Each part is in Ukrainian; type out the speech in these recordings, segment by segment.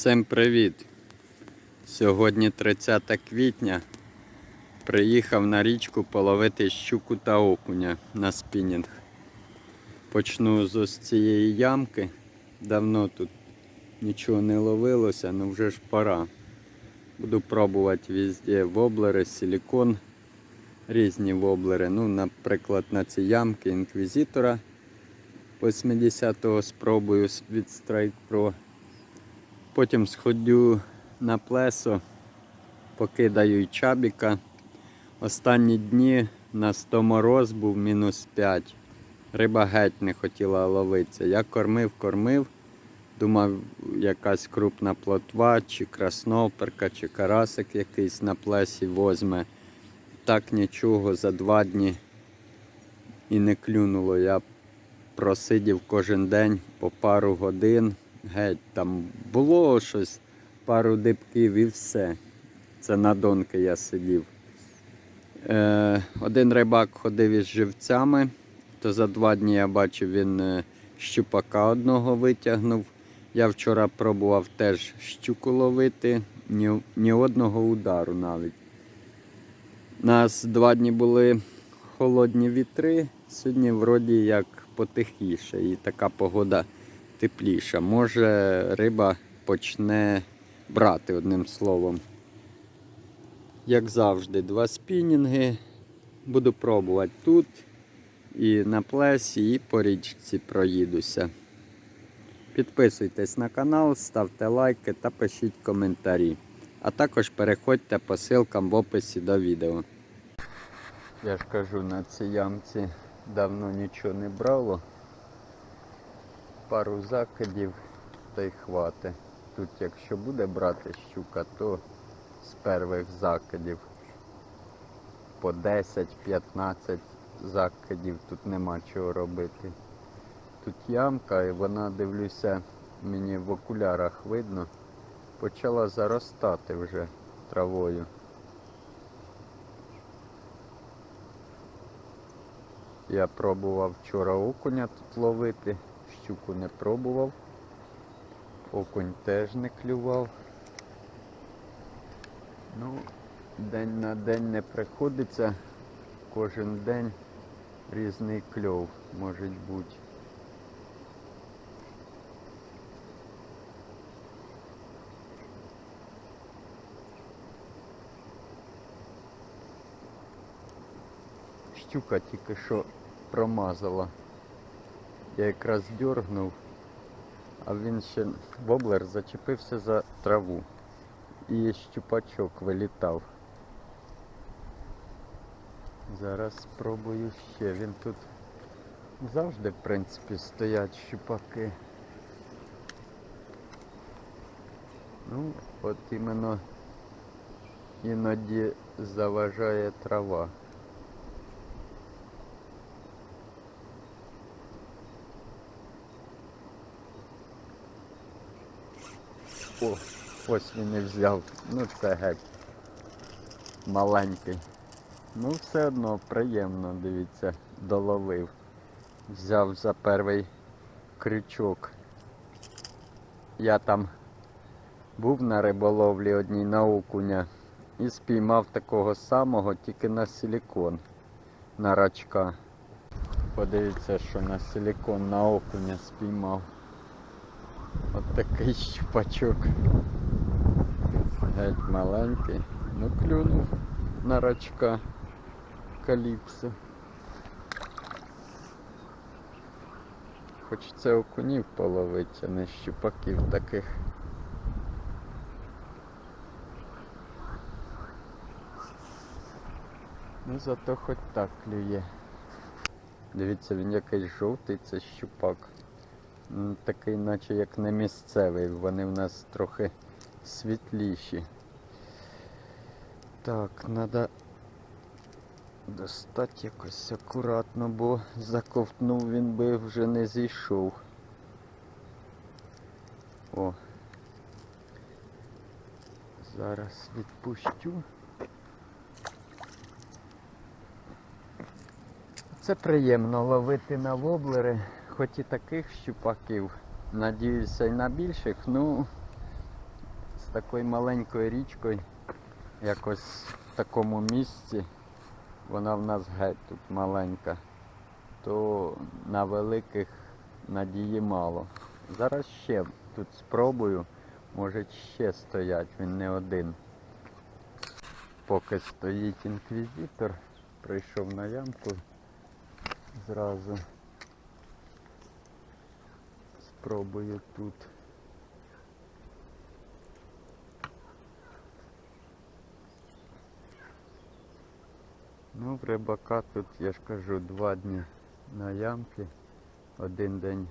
Всім привіт! Сьогодні 30 квітня. Приїхав на річку половити щуку та окуня на спінінг. Почну з ось цієї ямки. Давно тут нічого не ловилося, ну вже ж пора. Буду пробувати везде воблери, силікон, різні воблери. Ну, наприклад, на ці ямки інквізитора 80-го спробую від Strike Pro. Потім сходю на плесо, покидаю чабіка. Останні дні на 100 мороз був мінус 5. Риба геть не хотіла ловитися. Я кормив, кормив. Думав, якась крупна плотва, чи красноперка, чи карасик якийсь на плесі возьме. Так нічого за два дні і не клюнуло. Я просидів кожен день по пару годин. Геть там було щось, пару дибків і все. Це на донки я сидів. Е, один рибак ходив із живцями, то за два дні я бачив, він е, щупака одного витягнув. Я вчора пробував теж щуку ловити, ні, ні одного удару навіть. У нас два дні були холодні вітри, сьогодні вроді як потихіше і така погода тепліша. Може риба почне брати одним словом. Як завжди, два спінінги. Буду пробувати тут і на плесі, і по річці проїдуся. Підписуйтесь на канал, ставте лайки та пишіть коментарі. А також переходьте по ссылкам в описі до відео. Я ж кажу, на цій ямці давно нічого не брало. Пару закидів та й хвати. Тут якщо буде брати щука, то з перших закидів по 10-15 закидів тут нема чого робити. Тут ямка і вона, дивлюся, мені в окулярах видно, почала заростати вже травою. Я пробував вчора окуня тут ловити, щуку не пробував, окунь теж не клював. Ну, день на день не приходиться, кожен день різний кльов може бути. Щука тільки що промазала. Я якраз дергнув, а він ще воблер зачепився за траву. І щупачок вилітав. Зараз спробую ще. Він тут завжди, в принципі, стоять щупаки. Ну, от іменно іноді заважає трава. О, ось він і взяв. Ну це геть маленький. Ну все одно приємно, дивіться, доловив. Взяв за перший крючок. Я там був на риболовлі одній на окуня і спіймав такого самого, тільки на силікон, на рачка. Подивіться, що на силікон на окуня спіймав. От такий щупачок. Геть маленький. Ну клюнув на рачка каліпсо. Хоч це окунів половить, а не щупаків таких. Ну зато хоч так клює. Дивіться, він якийсь жовтий, це щупак. М, Такий, наче як не місцевий, вони в нас трохи світліші. Так, треба достати якось акуратно, бо заковтнув він би вже не зійшов. О. Зараз відпущу. Це приємно ловити на воблери, хоч і таких щупаків. Надіюся і на більших, ну з такою маленькою річкою, якось в такому місці, вона в нас геть тут маленька, то на великих надії мало. Зараз ще тут спробую, може ще стоять, він не один. Поки стоїть інквізитор, прийшов на ямку зразу. Спробую тут. Ну, в рибака тут, я ж кажу, два дні на ямки. Один день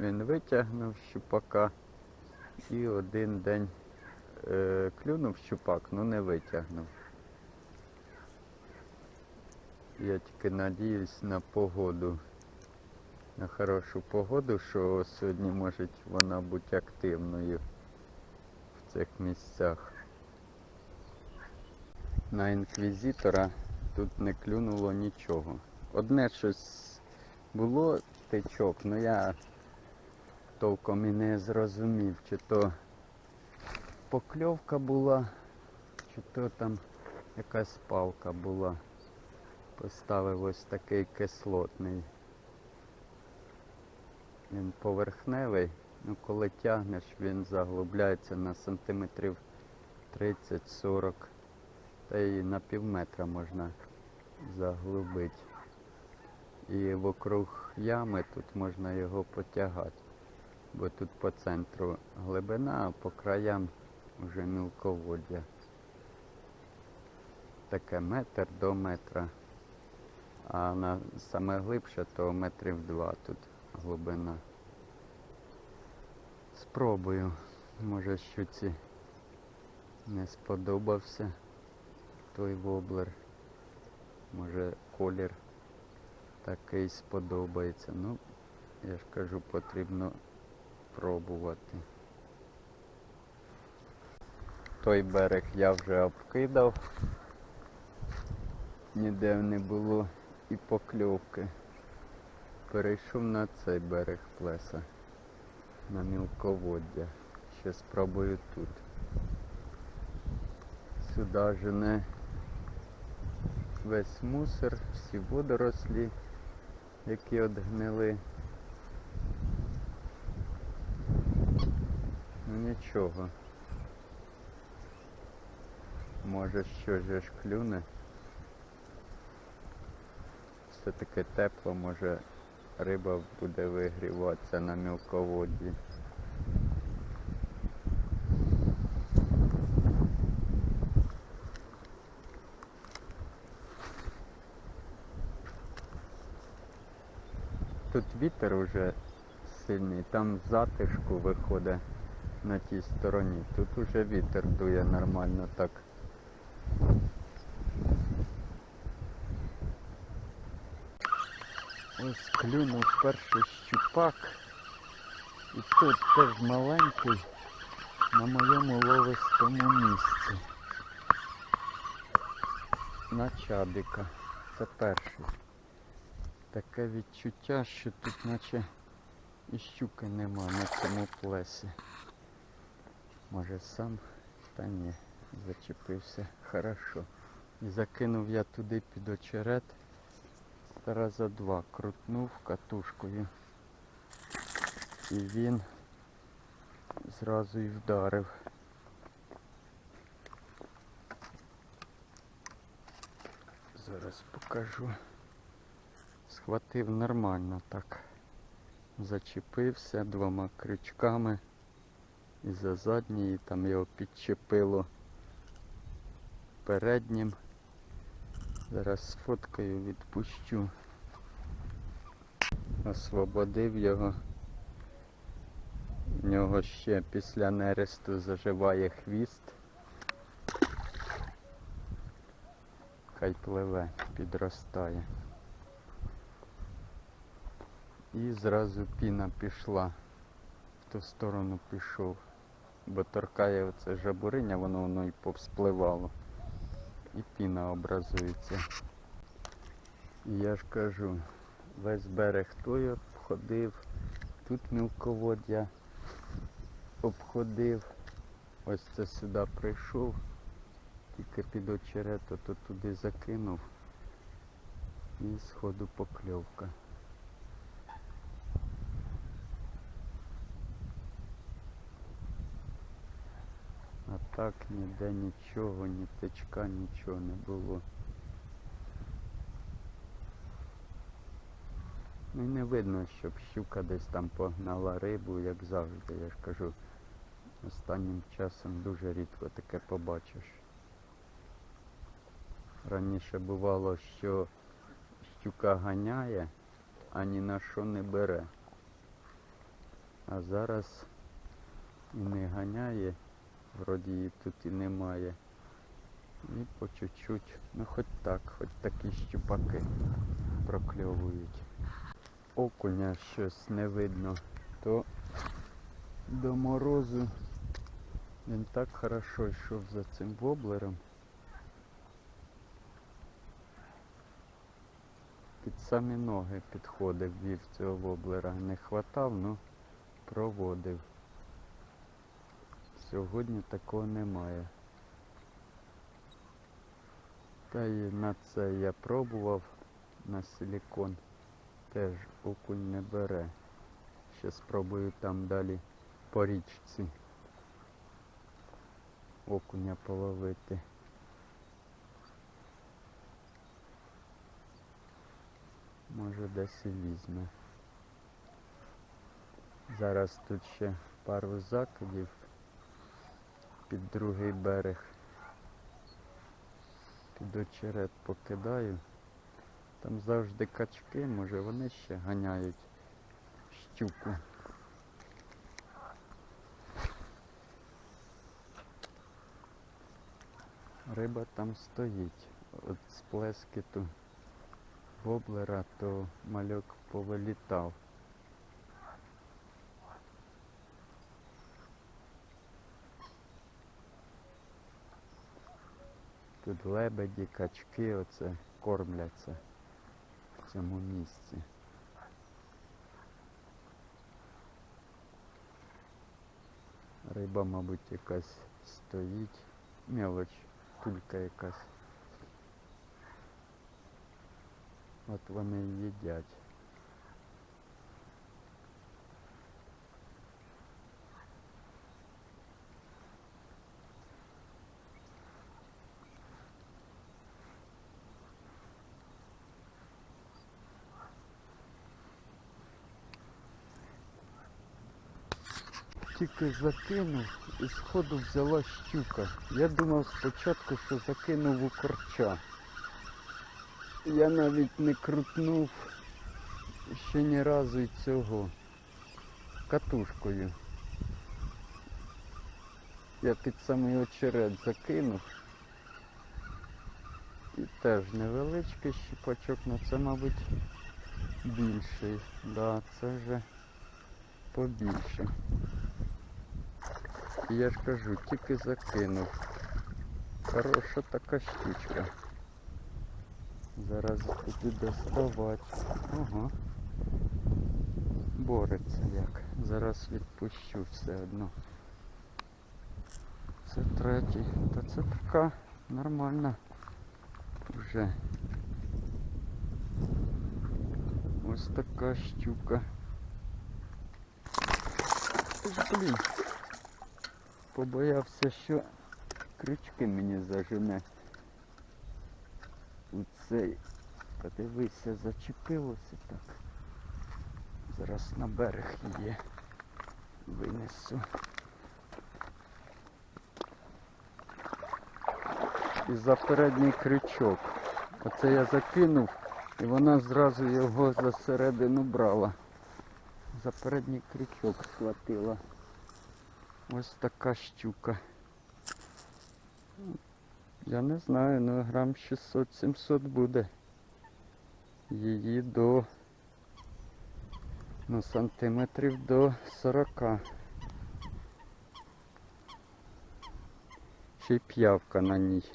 він витягнув щупака і один день е, клюнув щупак, ну не витягнув. Я тільки надіюсь на погоду, на хорошу погоду, що сьогодні може вона бути активною в цих місцях. На інквізитора тут не клюнуло нічого. Одне щось було тичок, але я толком і не зрозумів, чи то покльовка була, чи то там якась палка була. Поставив ось такий кислотний. Він поверхневий, ну коли тягнеш, він заглубляється на сантиметрів 30-40, та й на пів метра можна заглубити. І вокруг ями тут можна його потягати, бо тут по центру глибина, а по краям вже мілководдя. Таке метр до метра. А на саме глибше, то метрів два тут глибина. Спробую. Може щуці не сподобався той воблер. Може колір такий сподобається. Ну, я ж кажу, потрібно пробувати. Той берег я вже обкидав. Ніде не було і покльовки. Перейшов на цей берег плеса, на мілководдя. Ще спробую тут. Сюди жене весь мусор, всі водорослі, які одгнили. Ну нічого. Може що ж клюне. Все-таки тепло, може риба буде вигріватися на мілководді. Тут вітер уже сильний, там затишку виходить на тій стороні. Тут уже вітер дує нормально так. Ось клюнув перший щупак. І тут теж маленький на моєму ловистому місці. На чабіка. Це перший. Таке відчуття, що тут наче і щуки нема на цьому плесі. Може сам, та ні, зачепився хорошо. І закинув я туди під очерет раза два крутнув катушкою. І він зразу і вдарив. Зараз покажу. Схватив нормально так. Зачепився двома крючками і за задній, там його підчепило переднім. Зараз сфоткаю, відпущу. Освободив його. В нього ще після нересту заживає хвіст. Хай пливе, підростає. І зразу піна пішла. В ту сторону пішов. Бо торкає оце жабуриня, воно воно і повспливало і піна образується. І я ж кажу, весь берег той обходив, тут мілководдя обходив, Ось це сюди прийшов, тільки під очерето то туди закинув і сходу покльовка. А так ніде нічого, ні течка, нічого не було. Ну і не видно, щоб щука десь там погнала рибу, як завжди. Я ж кажу, останнім часом дуже рідко таке побачиш. Раніше бувало, що щука ганяє, а ні на що не бере. А зараз і не ганяє, вроді її тут і немає. І по чуть-чуть, ну хоч так, хоч такі щупаки прокльовують. Окуня щось не видно, то до морозу він так хорошо йшов за цим воблером. Під самі ноги підходив, вів цього воблера. Не хватав, ну проводив. Сьогодні такого немає. Та і на це я пробував на силікон. Теж окунь не бере. Ще спробую там далі по річці окуня половити. Може десь і візьме. Зараз тут ще пару закидів під другий берег. Під очерет покидаю. Там завжди качки, може вони ще ганяють щуку. Риба там стоїть. От з плескіту воблера, то мальок повилітав. Тут лебеді, качки оце кормляться в цьому місці. Риба, мабуть, якась стоїть. Мелоч, тулька якась. От вони і їдять. Тільки закинув і сходу взяла щука. Я думав спочатку, що закинув у корча. Я навіть не крутнув ще ні разу й цього катушкою. Я під самий очерет закинув. І теж невеличкий щіпачок, але це, мабуть, більший. Да, це вже побільше. Я ж кажу, тільки закинув. Хороша така штучка. Зараз буду доставати. Ага. Бореться як. Зараз відпущу все одно. Це третій. Та це така нормальна вже. Ось така щука. Блін. Побоявся, що крючки мені зажене. У цей. Подивися, зачепилося так. Зараз на берег є. Винесу. І за передній крючок. Оце я закинув і вона зразу його за середину брала. За передній крючок схватила. Ось така щука. Я не знаю, ну грам 600-700 буде. Її до ну, сантиметрів до 40. Ще й п'явка на ній.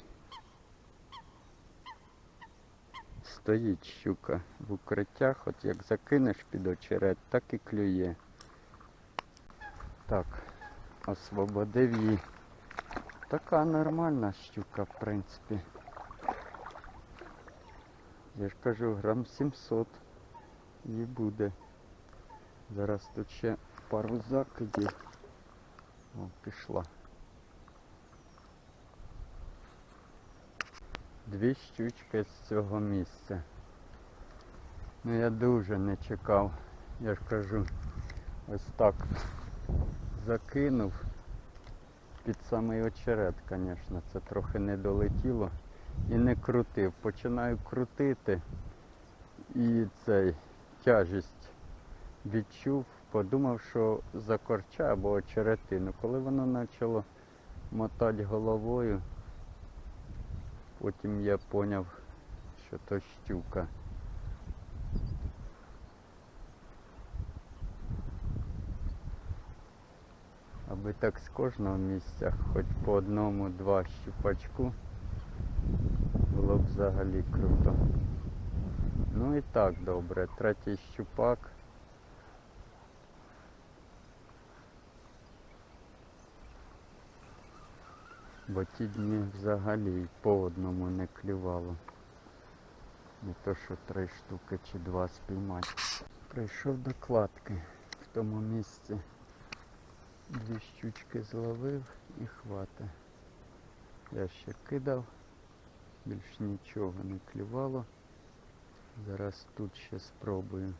Стоїть щука в укриттях, от як закинеш під очерет, так і клює. Так, освободив її така нормальна щука, в принципі. Я ж кажу, грам 700 її буде. Зараз тут ще пару закидів. О, пішла. Дві щучки з цього місця. Ну я дуже не чекав. Я ж кажу, ось так закинув. Під самий очерет, звісно, це трохи не долетіло і не крутив. Починаю крутити і цей тяжість відчув, подумав, що за корча або очеретину. Коли воно почало мотати головою, потім я зрозумів, що то щука. Аби так з кожного місця, хоч по одному-два щупачку, було б взагалі круто. Ну і так добре, третій щупак. Бо ті дні взагалі по одному не клювало. Не то що три штуки чи два спіймати. Прийшов до кладки в тому місці. Дві щучки зловив і хвата. Я ще кидав, більш нічого не клювало. Зараз тут ще спробую.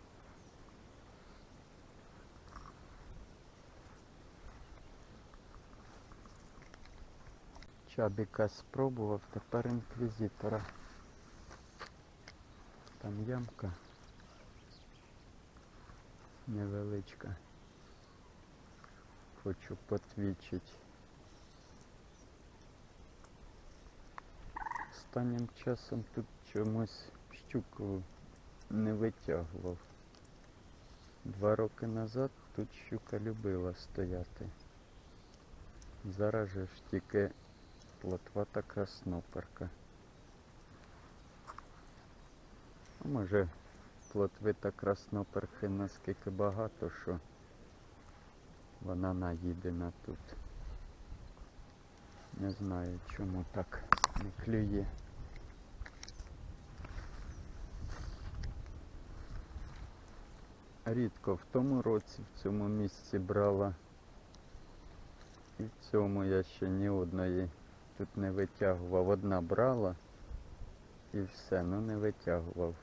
Чабіка спробував, тепер інквізитора. Там ямка невеличка. Хочу потвічити. Останнім часом тут чомусь щуку не витягував. Два роки назад тут щука любила стояти. Зараз же ж тільки плотва та красноперка. А може плотви та красноперхи наскільки багато, що вона наїдена тут. Не знаю чому так не клює. Рідко в тому році в цьому місці брала. І в цьому я ще ні одної тут не витягував. Одна брала і все, ну не витягував.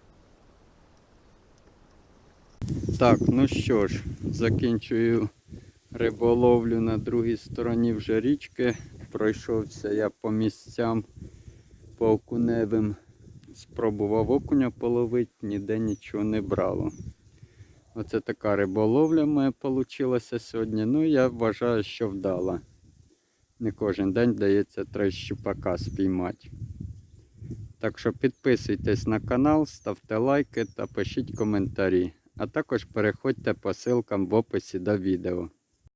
Так, ну що ж, закінчую риболовлю на другій стороні вже річки. Пройшовся я по місцям по окуневим. Спробував окуня половити, ніде нічого не брало. Оце така риболовля моя вийшла сьогодні. Ну я вважаю, що вдала. Не кожен день вдається три щупака спіймати. Так що підписуйтесь на канал, ставте лайки та пишіть коментарі. А також переходьте по ссылкам в описі до відео.